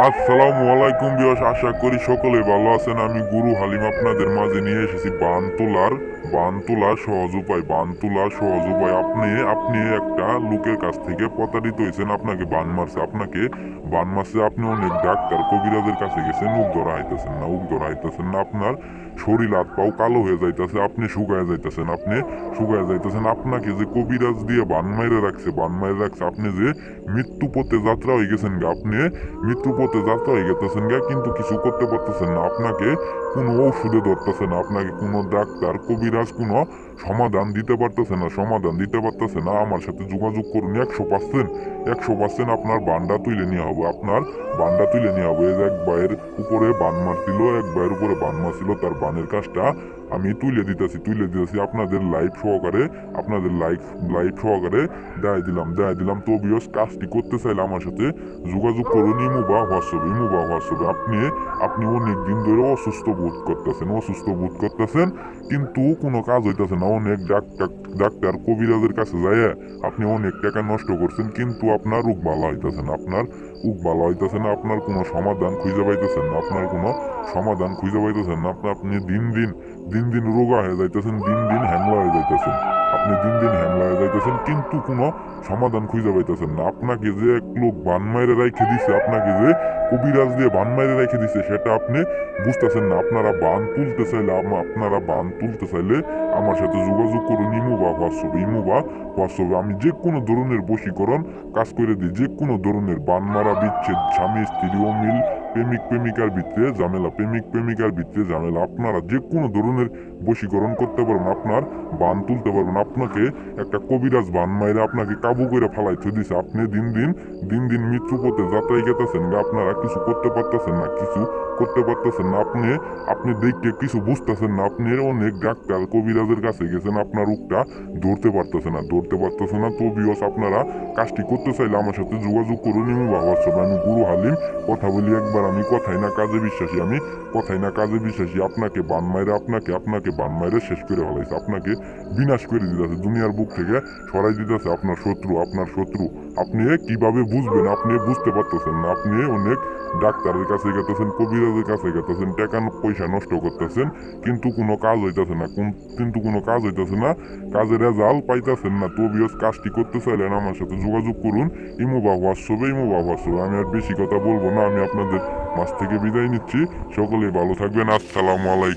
আসসালামু আলাইকুম বিয়স, আশা করি সকলে ভালো আছেন। আমি গুরু হালিম আপনাদের মাঝে নিয়ে এসেছি বান তোলার বান তোলার সহজ উপায় বান তোলার সহজ উপায়। আপনি আপনি একটা লোকের কাছ থেকে প্রতারিত হয়েছেন, আপনাকে বান মারছে, আপনাকে বান মারছে, আপনি অনেক ডাক্তার, কবিরাজের কাছে গেছেন উক ধরা আইতেছেন না উক ধরা আইতেছেন না, আপনার শরীর হাত পাও কালো হয়ে যাইতেছে, আপনি শুকায় যাইতেছেন, আপনি শুকায় যাইতেছেন, আপনাকে যে কবিরাজ দিয়ে বান মাইরে রাখছে, বান মাইরে রাখছে, আপনি যে মৃত্যু পথে যাত্রা হয়ে গেছেন আপনি মৃত্যু পথে যাত্রা হয়ে গেতেছেন গা কিন্তু কিছু করতে পারতেছেন না। আপনাকে কোনো ঔষধে ধরতেছে না, আপনাকে কোনো ডাক্তার, কবিরাজ কোনো সমাধান দিতে পারতেছে না, সমাধান দিতে পারতেছে না। আমার সাথে যোগাযোগ করুন, একশো পার্সেন্ট একশো পার্সেন্ট আপনার বান্ডা তুলে নিয়ে হবে, আপনার বান্ডা তুলে নিয়ে হবে। এক ভাইয়ের উপরে বান মারছিল, এক ভাইয়ের উপরে বান মারছিল, তার বানের কাজটা আমি তুলে দিতেছি তুলে দিতেছি আপনাদের লাইফ সহকারে, আপনাদের লাইফ লাইভ সহকারে। দেয় দিলাম দেয় দিলাম। তো বিয়স কাজটি করতে চাইলে আমার সাথে যোগাযোগ করুন, ইমু বা হোয়াটসঅ্যাপ ইমু বা হোয়াটসঅ্যাপে আপনি আপনি অনেক দিন ধরে অসুস্থ বোধ করতেছেন, অসুস্থ বোধ করতেছেন, কিন্তু কোনো কাজ হইতেছে না, অনেক ডাক্তার ডাক্তার কবিরাজের কাছে যায় আপনি অনেক টাকা নষ্ট করছেন, কিন্তু আপনার রোগ ভালো হইতেছে না, আপনার রোগ ভালো হইতেছে না, আপনার কোনো সমাধান খুঁজে পাইতেছেন না, আপনার কোনো সমাধান খুঁজে পাইতেছেন না, আপনি আপনি দিন দিন দিন দিন রোগা হয়ে যাইতেছেন, দিন দিন হ্যাংলা হয়ে যাইতেছেন। আপনি দিন দিন হ্যাংলা হয়ে যাইতেছেন, কিন্তু কোনো সমাধান খুঁজে পাইতেছেন না। আপনাকে যে এক লোক বান মাইরে রাইখে দিছে, আপনাকে যে কবিরাজ দিয়ে বান মাইরে রেখে দিছে, সেটা আপনি বুঝতেছেন না। আপনারা বান তুলতে চাইলে আপনারা বান তুলতে চাইলে আমার সাথে যোগাযোগ করুন, ইমু বা হোয়াটসঅ্যাপে। ইমু বা হোয়াটসঅ্যাপে আমি যে কোনো ধরনের বশীকরণ কাজ করে দিই যে কোনো ধরনের বান মারা, বিচ্ছেদ, স্বামী, স্ত্রী, অমিল প্রেমিক প্রেমিকার ভিতরে ঝামেলা, প্রেমিক প্রেমিকার ভিতরে ঝামেলা। আপনারা যে কোনো ধরনের বশীকরণ করতে পারবেন, আপনার বান তুলতে পারবেন। আপনাকে একটা কবিরাজ বান মাইরে আপনাকে কাবু করে ফালাইতে দিছে। আপনি দিন দিন দিন দিন মৃত্যু পথে যাত্রায় গেতেছেন গা আপনারা কিছু করতে পারতেছেন না, কিছু করতে পারতেছেন না। আপনি আপনি দেখতে কিছু বুঝতেছেন না। আপনি অনেক ডাক্তার, কবিরাজের কাছে গেছেন, আপনার রোগটা ধরতে পারতেছে না, ধরতে পারতেছে না। তো বিয়স আপনারা কাজটি করতে চাইলে আমার সাথে যোগাযোগ করুন। ইমু বা হোয়াটসঅ্যাপে আমি গুরু হালিম। কথা বলি একবার আমি কথাই না কাজে বিশ্বাসী, আমি কথাই না কাজে বিশ্বাসী। আপনাকে বান মাইরে, আপনাকে আপনাকে বান মাইরে শেষ করে ফেলাইছে। আপনাকে বিনাশ করে দিতেছে। দুনিয়ার বুক থেকে সরাই দিতেছে আপনার শত্রু আপনার শত্রু। আপনি কীভাবে বুঝবেন? আপনি বুঝতে পারতেছেন না। আপনি অনেক ডাক্তারের কাছে গেতেছেন, কবিরাজের কাছে গেতেছেন, টাকা পয়সা নষ্ট করতেছেন, কিন্তু কোনো কাজ হইতেছে না। কোন- কিন্তু কোনো কাজ হইতেছে না। কাজের রেজাল্ট পাইতেছেন না। তো বিয়স কাজটি করতে চাইলেন আমার সাথে। যোগাযোগ করুন। ইমো বা হোয়াটসঅ্যাপে ইমো বা। হোয়াটসঅ্যাপে আমি আর বেশি কথা বলব না। আমি আপনাদের মাছ থেকে বিদায় নিচ্ছি। সকলে ভালো থাকবেন। আসসালামু আলাইকুম।